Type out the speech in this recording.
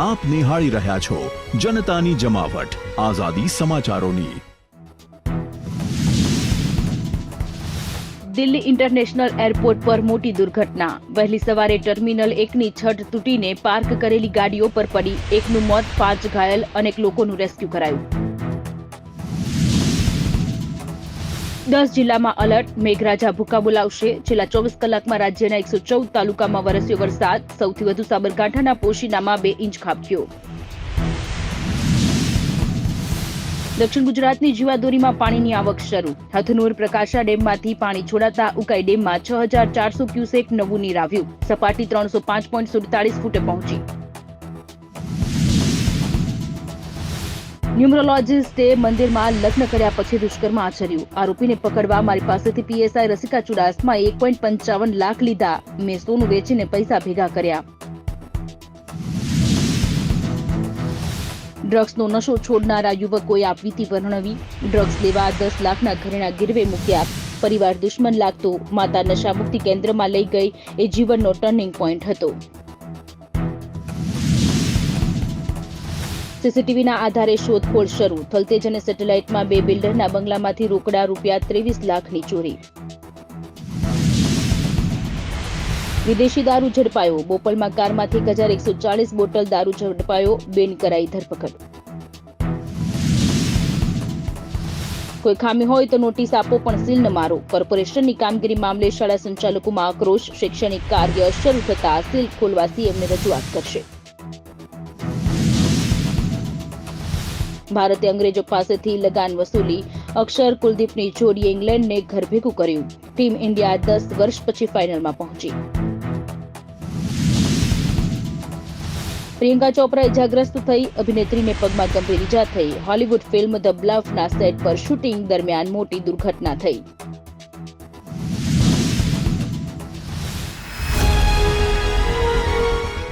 આપ નિહાળી રહ્યા છો જનતાની જમાવટ. આઝાદી સમાચારોની. દિલ્હી ઇન્ટરનેશનલ એરપોર્ટ પર મોટી દુર્ઘટના. વહેલી સવારે ટર્મિનલ એકની છત તૂટીને પાર્ક કરેલી ગાડીઓ પર પડી. એકનું મોત પાંચ ઘાયલ અનેક લોકોનું રેસ્ક્યુ કરાયું. દસ જિલ્લામાં અલર્ટ. મેઘરાજા ભૂકા બોલાવશે. છેલ્લા ચોવીસ કલાકમાં રાજ્યના એકસો ચૌદ તાલુકામાં વરસ્યો વરસાદ. સૌથી વધુ સાબરકાંઠાના પોશીનામાં બે ઇંચ ખાબક્યો. દક્ષિણ ગુજરાતની જીવાદોરીમાં પાણીની આવક શરૂ. હથનુર પ્રકાશા ડેમમાંથી પાણી છોડાતા ઉકાઈ ડેમમાં છ હજાર ચારસો ક્યુસેક નવું નીર આવ્યું. સપાટી ત્રણસો પાંચ પોઈન્ટ સુડતાલીસ ફૂટે પહોંચી. ન્યુમરોલોજીસ્ટે મંદિરમાં લગ્ન કર્યા પછી દુષ્કર્મ આચર્યું. આરોપીને પકડવા મારી પાસેથી પીએસઆઈ રસિકા ચુડાસમાએ એક પોઈન્ટ પંચાવન લાખ લીધા. મેં સોનું વેચીને પૈસા ભેગા કર્યા. ડ્રગ્સનો નશો છોડનારા યુવકોએ આપવીતી વર્ણવી. ડ્રગ્સ લેવા દસ લાખના ઘરેણા ગીરવે મૂક્યા. પરિવાર દુશ્મન લાગતો. માતા નશા મુક્તિ કેન્દ્રમાં લઈ ગઈ. એ જીવનનો ટર્નિંગ પોઈન્ટ હતો. સીસીટીવીના આધારે શોધખોળ શરૂ. થલતેજ અને સેટેલાઇટમાં બે બિલ્ડરના બંગલામાંથી રોકડા રૂપિયા ત્રેવીસ લાખની ચોરી. વિદેશી દારૂ ઝડપાયો. બોપલમાં કારમાંથી એક હજાર એકસો ચાલીસ બોટલ દારૂ ઝડપાયો. બેન કરાઈ ધરપકડ. કોઈ ખામી હોય તો નોટિસ આપો, પણ સીલ ન મારો. કોર્પોરેશનની કામગીરી મામલે શાળા સંચાલકોમાં આક્રોશ. શૈક્ષણિક કાર્ય શરૂ થતા સીલ ખોલવા સીએમને રજૂઆત કરશે. ભારતે અંગ્રેજો પાસેથી લગાન વસૂલી અક્ષર કુલદીપની જોડીએ ઇંગ્લેન્ડને ઘર ભેગું કર્યું. ટીમ ઇન્ડિયા દસ વર્ષ પછી ફાઇનલમાં પહોંચી. પ્રિયંકા ચોપરા ઇજાગ્રસ્ત થઈ, અભિનેત્રીને પગમાં ગંભીર ઇજા થઈ. હોલિવૂડ ફિલ્મ ધ બ્લફના સેટ પર શૂટિંગ દરમિયાન મોટી દુર્ઘટના થઈ.